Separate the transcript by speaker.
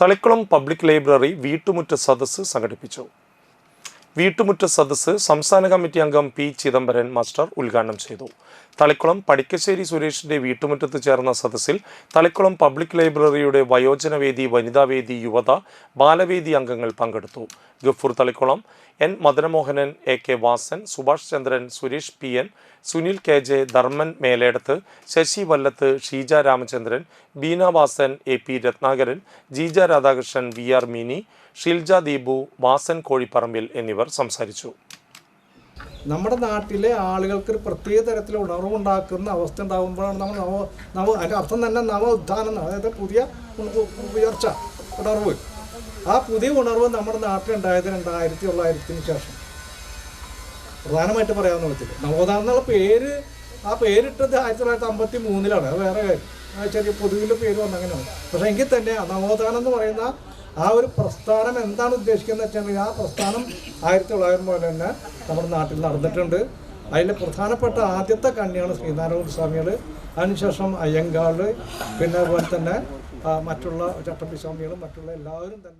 Speaker 1: Thalikkulam public library വീട്ടുമുറ്റ സദസ്സ് സംഘടിപ്പിച്ചു. വീട്ടുമുറ്റ സദസ്സ് സംസ്ഥാന കമ്മിറ്റി അംഗം പി ചിദംബരൻ മാസ്റ്റർ ഉദ്ഘാടനം ചെയ്തു. തളിക്കുളം പടിക്കശ്ശേരി സുരേഷിന്റെ വീട്ടുമുറ്റത്ത് ചേർന്ന സദസ്സിൽ തളിക്കുളം പബ്ലിക് ലൈബ്രറിയുടെ വയോജനവേദി വനിതാവേദി യുവത ബാലവേദി അംഗങ്ങൾ പങ്കെടുത്തു. Gafoor Thalikkulam N Madanamohanan A K Vasan Subhash Chandran Suresh P N Sunil K J Dharman Meledath Sasi Vallath Sheeja Ramachandran Beena Vasan A P Ratnakaran Jeeja Radhakrishnan V R Mini Shilja Deepu Vasan Kozhipparambil എന്നിവർ സംസാരിച്ചു.
Speaker 2: നമ്മുടെ നാട്ടിലെ ആളുകൾക്ക് ഒരു പ്രത്യേക തരത്തിൽ ഉണർവുണ്ടാക്കുന്ന അവസ്ഥ ഉണ്ടാകുമ്പോഴാണ് നമ്മൾ നവ നവ അതിന്റെ അർത്ഥം തന്നെ നവ ഉദ്ധാനം അതായത് പുതിയ ഉയർച്ച ഉണർവ്. ആ പുതിയ ഉണർവ് നമ്മുടെ നാട്ടിലുണ്ടായത് രണ്ടായിരത്തി തൊള്ളായിരത്തിന് ശേഷം. പ്രധാനമായിട്ട് പറയാവുന്ന വിധത്തിൽ നവോത്ഥാനം എന്നുള്ള പേര് ആ പേരിട്ടത് ആയിരത്തി തൊള്ളായിരത്തി അമ്പത്തി മൂന്നിലാണ് അത് വേറെ കാര്യം. ചെറിയ പൊതുവിലെ പേര് വന്നങ്ങനെയാണ്. പക്ഷേ എങ്കിൽ തന്നെ നവോത്ഥാനം എന്ന് പറയുന്ന ആ ഒരു പ്രസ്ഥാനം എന്താണ് ഉദ്ദേശിക്കുന്നത് വെച്ചാൽ ആ പ്രസ്ഥാനം ആയിരത്തി തൊള്ളായിരം പോലെ തന്നെ നമ്മുടെ നാട്ടിൽ നടന്നിട്ടുണ്ട്. അതിലെ പ്രധാനപ്പെട്ട ആദ്യത്തെ കണ്ണിയാണ് ശ്രീനാരായണ സ്വാമികൾ അതിനുശേഷം അയ്യങ്കാൾ പിന്നെ അതുപോലെ തന്നെ മറ്റുള്ള ചട്ടമ്പി സ്വാമികളും മറ്റുള്ള എല്ലാവരും തന്നെ